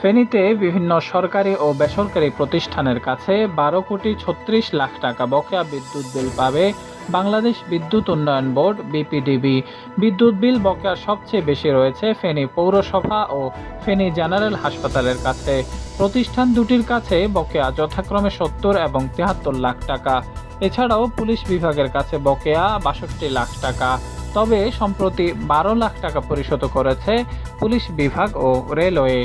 ফেনীতে বিভিন্ন সরকারি ও বেসরকারি প্রতিষ্ঠানের কাছে বারো কোটি ছত্রিশ লাখ টাকা বকেয়া বিদ্যুৎ বিল পাবে বাংলাদেশ বিদ্যুৎ উন্নয়ন বোর্ড, বিপিডিবি। বিদ্যুৎ বিল বকেয়া সবচেয়ে বেশি রয়েছে ফেনী পৌরসভা ও ফেনী জেনারেল হাসপাতালের কাছে। প্রতিষ্ঠান দুটির কাছে বকেয়া যথাক্রমে সত্তর এবং তিয়াত্তর লাখ টাকা। এছাড়াও পুলিশ বিভাগের কাছে বকেয়া বাষট্টি লাখ টাকা। তবে সম্প্রতি বারো লাখ টাকা পরিশোধ করেছে পুলিশ বিভাগ ও রেলওয়ে।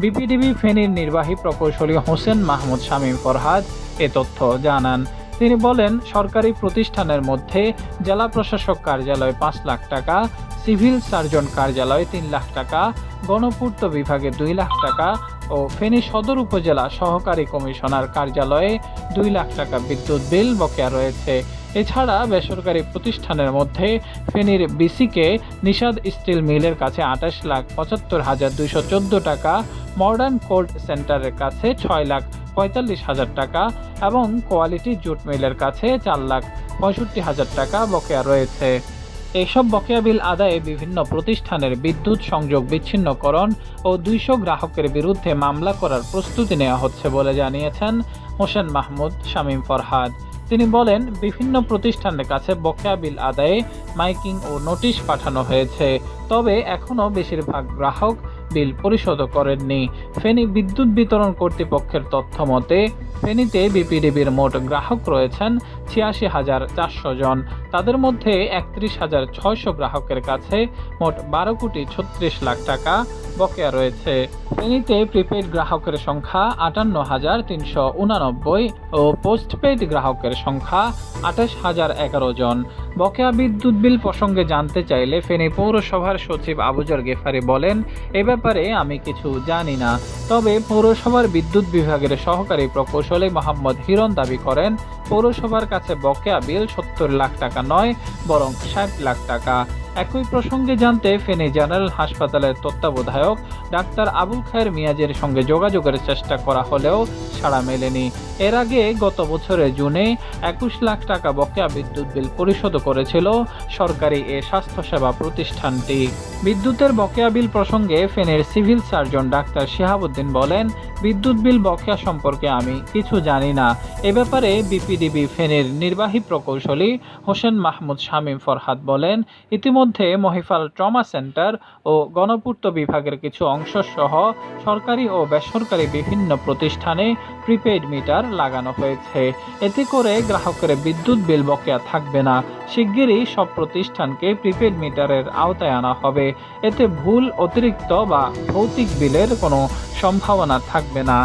বিপিডিবি ফেনীর নির্বাহী প্রকৌশলী হোসেন মাহমুদ শামীম ফরহাদ এ তথ্য জানান। তিনি বলেন, সরকারি প্রতিষ্ঠানের মধ্যে জেলা প্রশাসক কার্যালয় পাঁচ লাখ টাকা, সিভিল সার্জন কার্যালয় তিন লাখ টাকা, গণপূর্ত বিভাগে দুই লাখ টাকা ও ফেনী সদর উপজেলা সহকারী কমিশনার কার্যালয়ে দুই লাখ টাকা বিদ্যুৎ বিল বকেয়া রয়েছে। এছাড়া বেসরকারি প্রতিষ্ঠানের মধ্যে ফেনীর বিসিকে নিষাদ স্টিল মিলের কাছে আঠাশ লাখ পঁচাত্তর হাজার দুইশো চোদ্দ টাকা, মডার্ন কোল্ড সেন্টারের কাছে ছয় লাখ পঁয়তাল্লিশ হাজার টাকা এবং কোয়ালিটি জুট মিলের কাছে চার লাখ পঁয়ষট্টি হাজার টাকা বকেয়া রয়েছে। এসব বকেয়া বিল আদায়ে বিভিন্ন প্রতিষ্ঠানের বিদ্যুৎ সংযোগ বিচ্ছিন্নকরণ ও দুইশো গ্রাহকের বিরুদ্ধে মামলা করার প্রস্তুতি নেওয়া হচ্ছে বলে জানিয়েছেন হোসেন মাহমুদ, শামীম ফরহাদ। তিনি বলেন, বিভিন্ন প্রতিষ্ঠানের কাছে বকেয়া বিল আদায়ে মাইকিং ও নোটিশ পাঠানো হয়েছে, তবে এখনও বেশিরভাগ গ্রাহক বিল পরিশোধ করেননি। ফেনী বিদ্যুৎ বিতরণ কর্তৃপক্ষের তথ্য মতে, ফেনীতে বিপিডিবির মোট গ্রাহক রয়েছেন ছিয়াশি হাজার চারশো জন। তাদের মধ্যে একত্রিশ হাজার ছয়শো গ্রাহকের কাছে মোট বারো কোটি ছত্রিশ লাখ টাকা বকেয়া রয়েছে। ফেনীতে প্রিপেড গ্রাহকের সংখ্যা আটান্ন হাজার তিনশো উনানব্বই ও পোস্টপেড গ্রাহকের সংখ্যা আঠাশ হাজার এগারো জন। বকেয়া বিদ্যুৎ বিল প্রসঙ্গে জানতে চাইলে ফেনী পৌরসভার সচিব আবুজর গেফারি বলেন, এ ব্যাপারে আমি কিছু জানি না। তবে পৌরসভার বিদ্যুৎ বিভাগের সহকারী প্রকৌশলী মোহাম্মদ হিরণ দাবি করেন, পৌরসভার কাছে বকেয়া বিল সত্তর লাখ টাকা নয়, বরং ষাট লাখ টাকা। একই প্রসঙ্গে জানতে ফেনী জেনারেল হাসপাতালের তত্ত্বাবধায়ক ডাক্তার আবুল খায়ের মিয়াজের সঙ্গে যোগাযোগের চেষ্টা করা হলেও সাড়া মেলেনি। এর আগে গত বছরের জুনে একুশ লাখ টাকা বকেয়া বিদ্যুৎ বিল পরিশোধ করেছিল সরকারি এ স্বাস্থ্যসেবা প্রতিষ্ঠানটি। বিদ্যুতের বকেয়া বিল প্রসঙ্গে ফেনের সিভিল সার্জন ডাক্তার শিহাবুদ্দিন বলেন, বিদ্যুৎ বিল বকেয়া সম্পর্কে আমি কিছু জানি না। এ ব্যাপারে বিপিডিবি ফেনের নির্বাহী প্রকৌশলী হোসেন মাহমুদ শামীম ফরহাদ বলেন, ইতিমধ্যে মহিফাল ট্রমা সেন্টার ও গণপূর্ত বিভাগের কিছু অংশ সহ সরকারি ও বেসরকারি বিভিন্ন প্রতিষ্ঠানে প্রিপেইড মিটার লাগানো হয়েছে। এতে করে গ্রাহকের বিদ্যুৎ বিল বকেয়া থাকবে না। শিগগিরই সব প্রতিষ্ঠানকে প্রিপেড মিটারের আওতায় আনা হবে। এতে ভুল, অতিরিক্ত বা ভৌতিক বিলের কোনো সম্ভাবনা থাকবে না।